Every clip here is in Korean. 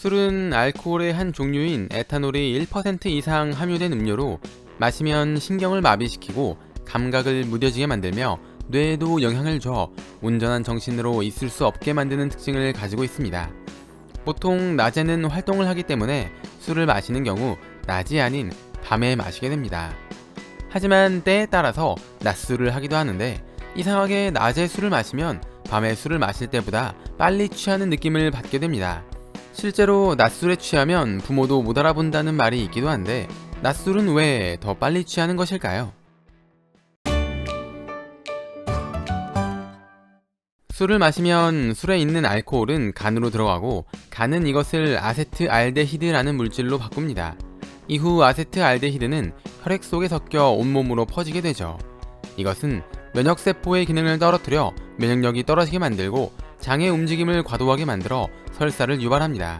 술은 알코올의 한 종류인 에탄올이 1% 이상 함유된 음료로 마시면 신경을 마비시키고 감각을 무뎌지게 만들며 뇌에도 영향을 줘 온전한 정신으로 있을 수 없게 만드는 특징을 가지고 있습니다. 보통 낮에는 활동을 하기 때문에 술을 마시는 경우 낮이 아닌 밤에 마시게 됩니다. 하지만 때에 따라서 낮술을 하기도 하는데 이상하게 낮에 술을 마시면 밤에 술을 마실 때보다 빨리 취하는 느낌을 받게 됩니다. 실제로 낮술에 취하면 부모도 못 알아본다는 말이 있기도 한데 낮술은 왜 더 빨리 취하는 것일까요? 술을 마시면 술에 있는 알코올은 간으로 들어가고 간은 이것을 아세트알데히드라는 물질로 바꿉니다. 이후 아세트알데히드는 혈액 속에 섞여 온몸으로 퍼지게 되죠. 이것은 면역세포의 기능을 떨어뜨려 면역력이 떨어지게 만들고 장의 움직임을 과도하게 만들어 설사를 유발합니다.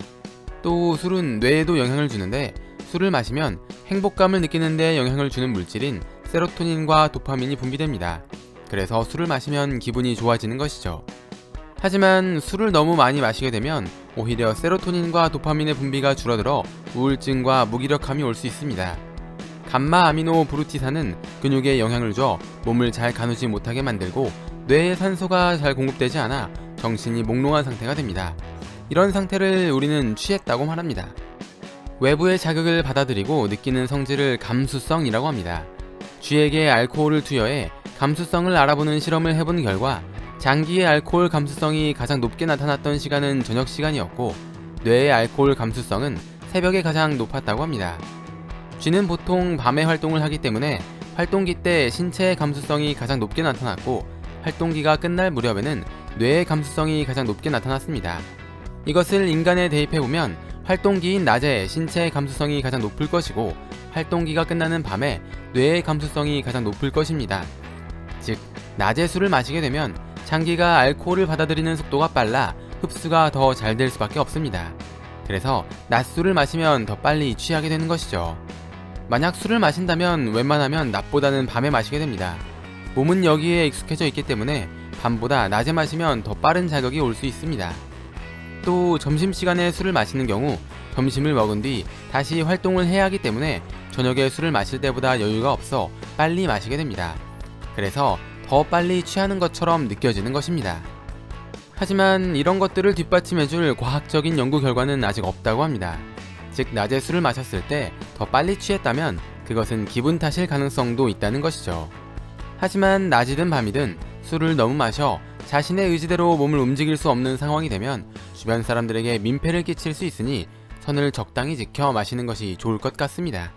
또 술은 뇌에도 영향을 주는데 술을 마시면 행복감을 느끼는 데 영향을 주는 물질인 세로토닌과 도파민이 분비됩니다. 그래서 술을 마시면 기분이 좋아지는 것이죠. 하지만 술을 너무 많이 마시게 되면 오히려 세로토닌과 도파민의 분비가 줄어들어 우울증과 무기력함이 올 수 있습니다. 감마 아미노 브루티산은 근육에 영향을 줘 몸을 잘 가누지 못하게 만들고 뇌에 산소가 잘 공급되지 않아 정신이 몽롱한 상태가 됩니다. 이런 상태를 우리는 취했다고 말합니다. 외부의 자극을 받아들이고 느끼는 성질을 감수성이라고 합니다. 쥐에게 알코올을 투여해 감수성을 알아보는 실험을 해본 결과 장기의 알코올 감수성이 가장 높게 나타났던 시간은 저녁 시간이었고 뇌의 알코올 감수성은 새벽에 가장 높았다고 합니다. 쥐는 보통 밤에 활동을 하기 때문에 활동기 때 신체의 감수성이 가장 높게 나타났고 활동기가 끝날 무렵에는 뇌의 감수성이 가장 높게 나타났습니다. 이것을 인간에 대입해보면 활동기인 낮에 신체의 감수성이 가장 높을 것이고 활동기가 끝나는 밤에 뇌의 감수성이 가장 높을 것입니다. 즉, 낮에 술을 마시게 되면 장기가 알코올을 받아들이는 속도가 빨라 흡수가 더 잘 될 수밖에 없습니다. 그래서 낮술을 마시면 더 빨리 취하게 되는 것이죠. 만약 술을 마신다면 웬만하면 낮보다는 밤에 마시게 됩니다. 몸은 여기에 익숙해져 있기 때문에 밤보다 낮에 마시면 더 빠른 자극이 올 수 있습니다. 또 점심시간에 술을 마시는 경우 점심을 먹은 뒤 다시 활동을 해야 하기 때문에 저녁에 술을 마실 때보다 여유가 없어 빨리 마시게 됩니다. 그래서 더 빨리 취하는 것처럼 느껴지는 것입니다. 하지만 이런 것들을 뒷받침해줄 과학적인 연구 결과는 아직 없다고 합니다. 즉, 낮에 술을 마셨을 때 더 빨리 취했다면 그것은 기분 탓일 가능성도 있다는 것이죠. 하지만 낮이든 밤이든 술을 너무 마셔 자신의 의지대로 몸을 움직일 수 없는 상황이 되면 주변 사람들에게 민폐를 끼칠 수 있으니 선을 적당히 지켜 마시는 것이 좋을 것 같습니다.